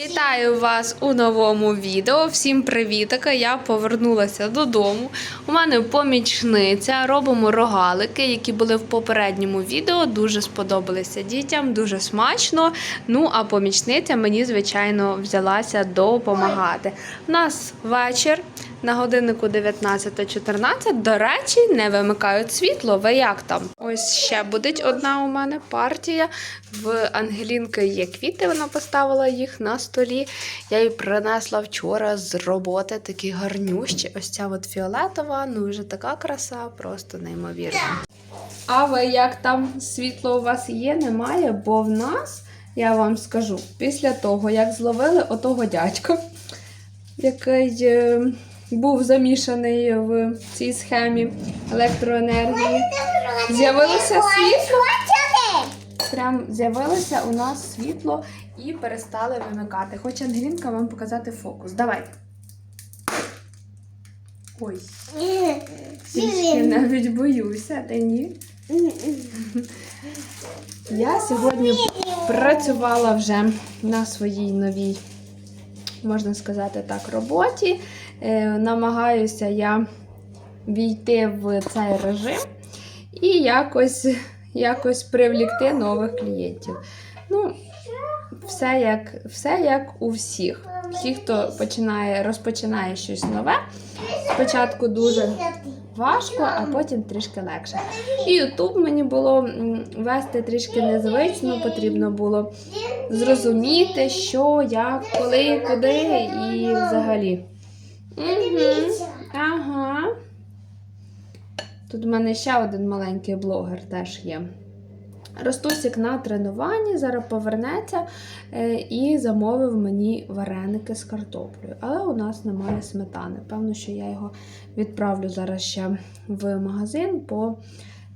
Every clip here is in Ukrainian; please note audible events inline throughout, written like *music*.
Вітаю вас у новому відео. Всім привітика! Я повернулася додому. У мене помічниця. Робимо рогалики, які були в попередньому відео. Дуже сподобалися дітям, дуже смачно. Ну а помічниця мені, звичайно, взялася допомагати. У нас вечір. На годиннику 19.14. До речі, не вимикають світло. Ви як там? Ось ще буде одна у мене партія. В Ангелінки є квіти, вона поставила їх на столі. Я її принесла вчора з роботи, такі гарнющі. Ось ця от фіолетова, ну вже така краса, просто неймовірна. А ви як там світло у вас є? Немає? Бо в нас, я вам скажу, після того, як зловили отого дядька, який е, був замішаний в цій схемі електроенергії, з'явилося світло. Прям з'явилося у нас світло і перестали вимикати. Хоче Ангелінка вам показати фокус. Давай. Ой, трішки навіть боюся, та ні. Я сьогодні працювала вже на своїй новій, можна сказати так, роботі. Е, намагаюся я війти в цей режим і якось, якось привлікти нових клієнтів. Ну, все як, все як у всіх. Всі, хто починає, розпочинає щось нове, спочатку дуже важко, а потім трішки легше. І Ютуб мені було вести трішки незвично, потрібно було зрозуміти, що, як, коли, куди і взагалі. Угу. Ага. Тут в мене ще один маленький блогер теж є. Ростусик на тренуванні, зараз повернеться е, і замовив мені вареники з картоплею. Але у нас немає сметани. Певно, що я його відправлю зараз ще в магазин по,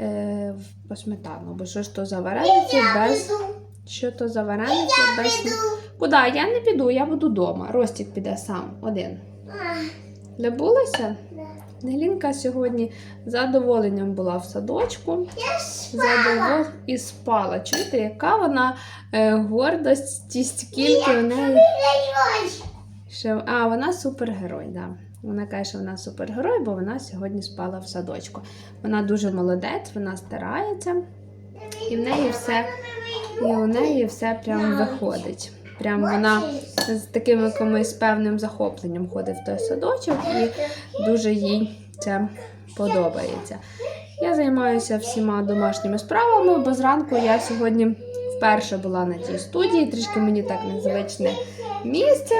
е, по сметану. Бо що ж то за вареники без. Що то за вареники без. Куди? Я не піду, я буду вдома. Ростік піде сам один. Забулася? Ангелінка сьогодні задоволенням була в садочку. Задовол... і спала. Чуєте, яка вона е, гордость, скільки в неї. Що... А, вона супергерой, да. Вона каже, що вона супергерой, бо вона сьогодні спала в садочку. Вона дуже молодець, вона старається, і в неї все, і у неї все прям виходить. Прям вона з таким якимось певним захопленням ходить в той садочок і дуже їй це подобається. Я займаюся всіма домашніми справами, бо зранку я сьогодні вперше була на тій студії, трішки мені так незвичне місце.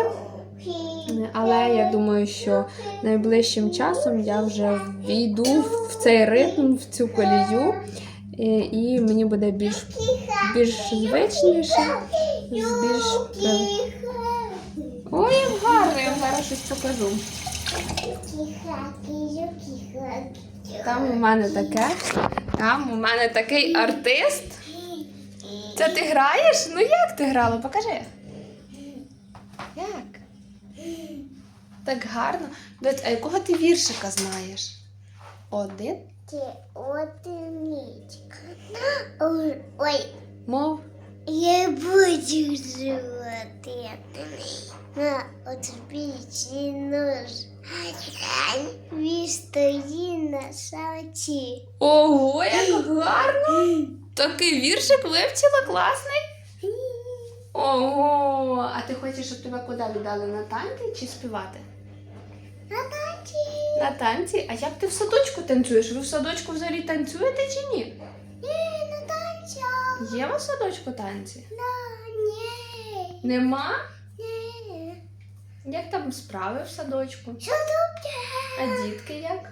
Але я думаю, що найближчим часом я вже війду в цей ритм, в цю колію, і мені буде більш, більш звичніше, більш. Ой, як гарно, я вам зараз щось покажу. Там у мене таке. Там у мене такий артист. Це ти граєш? Ну як ти грала? Покажи. Як? Так гарно. Доць, а якого ти віршика знаєш? Один? Ти. Ой, Ой, Мов. Я буду жувати на отбічі нож. Він стоїть на шаті. Ого, як гарно! Такий віршик вивчила класний. Ого! А ти хочеш, щоб тебе куди віддали на танці чи співати? На таті. На танці? А як ти в садочку танцюєш? Ви в садочку взагалі танцюєте чи ні? Є у вас в садочку танці? Да, ні. Нема? Ні. Як там справи в садочку? Що добре? А дітки як?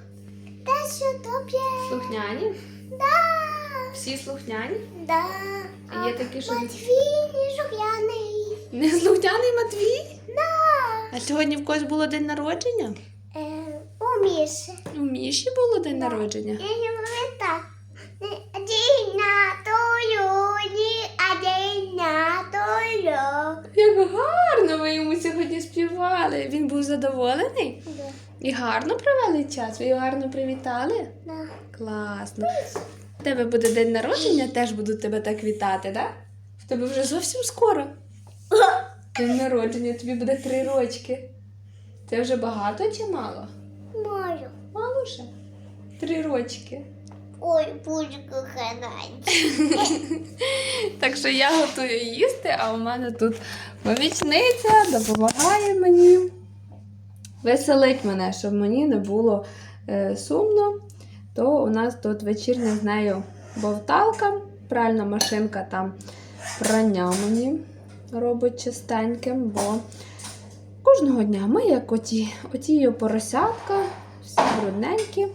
Та що добре? Слухняні? Да. Всі слухняні? Да. А є такі, що Матвій не жуляний. не слухняний Матвій? Да. А сьогодні в когось було день народження? Е, у Міші. У Міші було день народження. Я не пам'ятаю. День на тою, ні, а день на тою. Як гарно ви йому сьогодні співали. Він був задоволений Да. і гарно провели час. Ви його гарно привітали? Да. Класно. У тебе буде день народження, теж буду тебе так вітати, так? Да? В тебе вже зовсім скоро. День народження, тобі буде три рочки. Це вже багато чи мало? Мою. Мало ще. Три рочки. Ой, пучку ханать. *laughs* Так що я готую їсти, а у мене тут помічниця допомагає мені. Веселить мене, щоб мені не було е, сумно. То у нас тут вечірня з нею бовталка, пральна машинка там прання мені робить чистеньким, бо кожного дня ми, як оті, оті поросятка, всі брудненькі.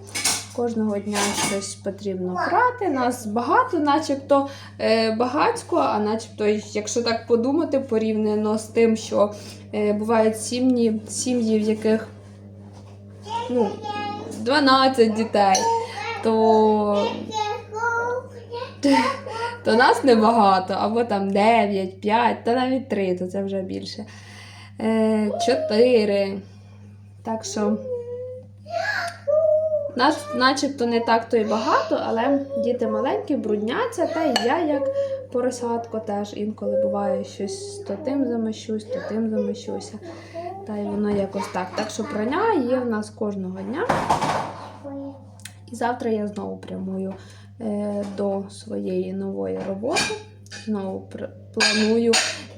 Кожного дня щось потрібно прати. Нас багато, начебто е, багатько, а начебто, якщо так подумати, порівняно з тим, що е, бувають сім'ї, сім'ї, в яких ну, 12 дітей, то, *laughs* то нас небагато, або там 9, 5, та навіть 3, то це вже більше. Е, 4. Так що. Нас начебто не так то й багато, але діти маленькі, брудняться, та й я як поросятко теж інколи буває щось то тим замащусь, то тим замащуся. Та й воно якось так. Так що прання є в нас кожного дня. І завтра я знову прямую е, до своєї нової роботи. Знову планую.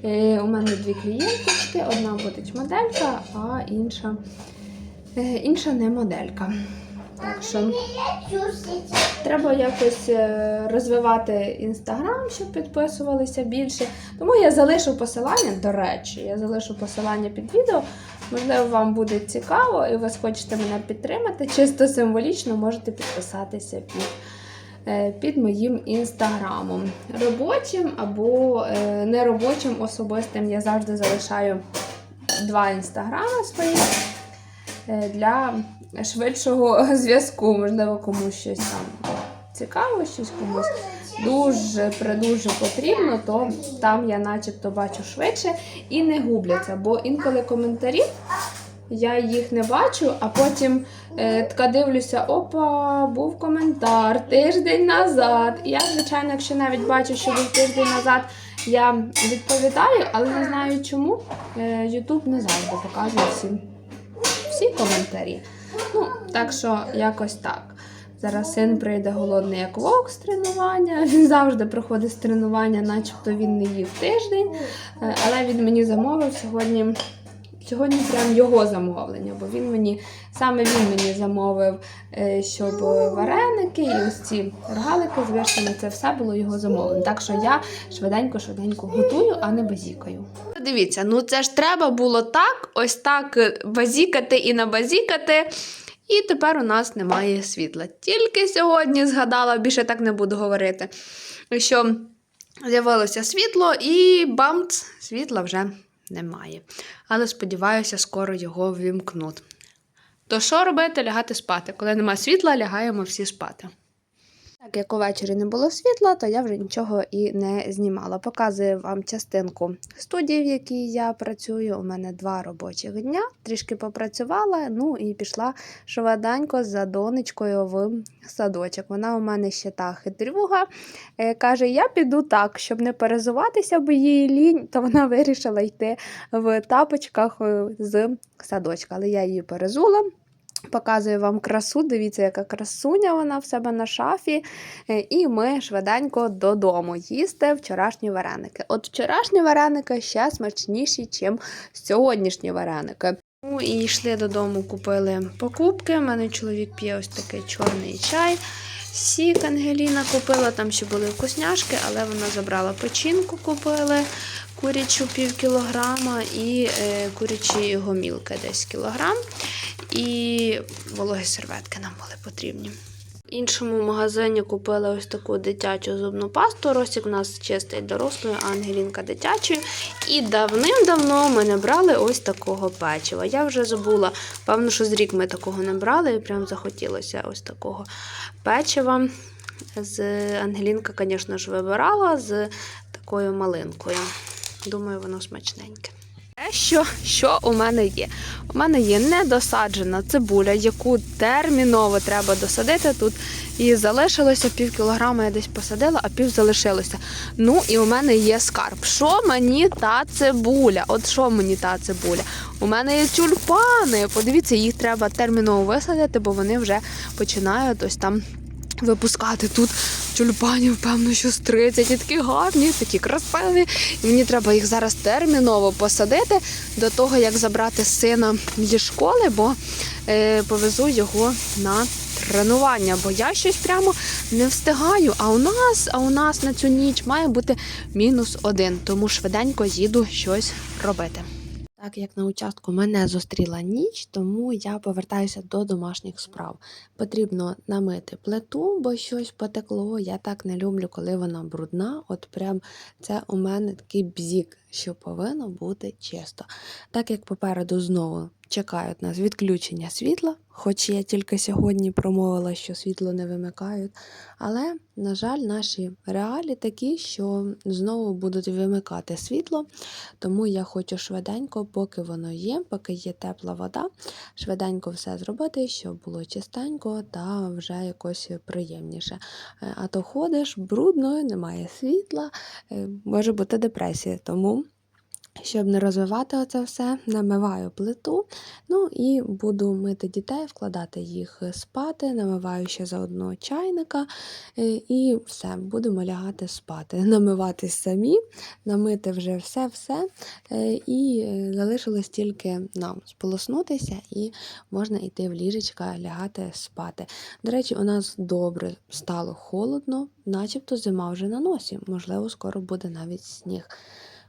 Е, у мене дві клієнточки, одна буде моделька, а інша, е, інша не моделька. Що треба якось е, розвивати інстаграм, щоб підписувалися більше. Тому я залишу посилання, до речі, я залишу посилання під відео. Можливо, вам буде цікаво і ви хочете мене підтримати. Чисто символічно можете підписатися під, е, під моїм інстаграмом. Робочим або е, неробочим особистим я завжди залишаю два інстаграми свої для швидшого *laughs* зв'язку. Можливо, комусь щось там цікаво, щось комусь дуже придуже потрібно, то там я начебто бачу швидше і не губляться. Бо інколи коментарі я їх не бачу, а потім е, така дивлюся: опа, був коментар тиждень назад. І я, звичайно, якщо навіть бачу, що був тиждень назад, я відповідаю, але не знаю чому. Е, не завжди показує всі, всі коментарі. Ну, так що якось так. Зараз син прийде голодний як вовк з тренування. *laughs* Він завжди приходить з тренування, начебто він не їв тиждень. Е, Але він мені замовив сьогодні. Сьогодні прям його замовлення, бо він мені саме він мені замовив, е, щоб вареники і ось ці рогалики з це все було його замовлення. Так що я швиденько-швиденько готую, а не базікаю. Дивіться, ну це ж треба було так, ось так е, базікати і набазікати. І тепер у нас немає світла. Тільки сьогодні згадала, більше так не буду говорити, що з'явилося світло і бамц, світла вже немає. Але сподіваюся, скоро його ввімкнуть. То що робити? Лягати спати. Коли нема світла, лягаємо всі спати. Так як увечері не було світла, то я вже нічого і не знімала. Показую вам частинку студії, в якій я працюю. У мене два робочих дня. Трішки попрацювала, ну і пішла швиденько за донечкою в садочок. Вона у мене ще та хитрюга. Е, Каже, я піду так, щоб не перезуватися, бо їй лінь, то вона вирішила йти в тапочках е, з садочка. Але я її перезула. Показую вам красу, дивіться, яка красуня вона в себе на шафі. Е, І ми швиденько додому їсти вчорашні вареники. От вчорашні вареники ще смачніші, ніж сьогоднішні вареники. Ну і йшли додому, купили покупки. У мене чоловік п'є ось такий чорний чай. Сік Ангеліна купила, там ще були вкусняшки, але вона забрала печінку, купили курячу пів кілограма і е, курячі гомілки десь кілограм. І вологі серветки нам були потрібні. В іншому магазині купила ось таку дитячу зубну пасту. Росік у нас чистий дорослою, Ангелінка дитячою. І давним-давно ми не брали ось такого печива. Я вже забула, певно, що з рік ми такого не брали, і прям захотілося ось такого печива. З Ангелінка, звісно ж, вибирала з такою малинкою. Думаю, воно смачненьке. Дещо, що у мене є. У мене є недосаджена цибуля, яку терміново треба досадити. Тут і залишилося пів кілограма, я десь посадила, а пів залишилося. Ну і у мене є скарб. Що мені та цибуля? От що мені та цибуля? У мене є тюльпани. Подивіться, їх треба терміново висадити, бо вони вже починають ось там випускати тут тюльпанів, певно, що з 30. І такі гарні, такі красиві. І мені треба їх зараз терміново посадити до того, як забрати сина зі школи, бо е, повезу його на тренування. Бо я щось прямо не встигаю. А у нас, а у нас на цю ніч має бути мінус один. Тому швиденько їду щось робити. Так як на участку мене зустріла ніч, тому я повертаюся до домашніх справ. Потрібно намити плиту, бо щось потекло. Я так не люблю, коли вона брудна. От прям це у мене такий бзік, що повинно бути чисто. Так як попереду знову чекають нас відключення світла, хоч я тільки сьогодні промовила, що світло не вимикають. Але, на жаль, наші реалі такі, що знову будуть вимикати світло. Тому я хочу швиденько, поки воно є, поки є тепла вода, швиденько все зробити, щоб було чистенько та вже якось приємніше. Е, А то ходиш брудно, немає світла, е, може бути депресія. Тому. Щоб не розвивати оце все, намиваю плиту. Ну і буду мити дітей, вкладати їх спати, намиваю ще заодно чайника, е, і все, будемо лягати спати. *laughs* Намиватись самі, намити вже все-все. Е, І е, залишилось тільки нам сполоснутися, і можна йти в ліжечка, лягати спати. До речі, у нас добре стало холодно, начебто зима вже на носі. Можливо, скоро буде навіть сніг.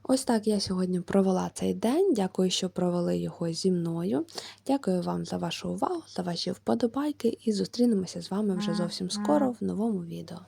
Ось так я сьогодні провела цей день. Дякую, що провели його зі мною. Дякую вам за вашу увагу, за ваші вподобайки і зустрінемося з вами вже зовсім скоро в новому відео.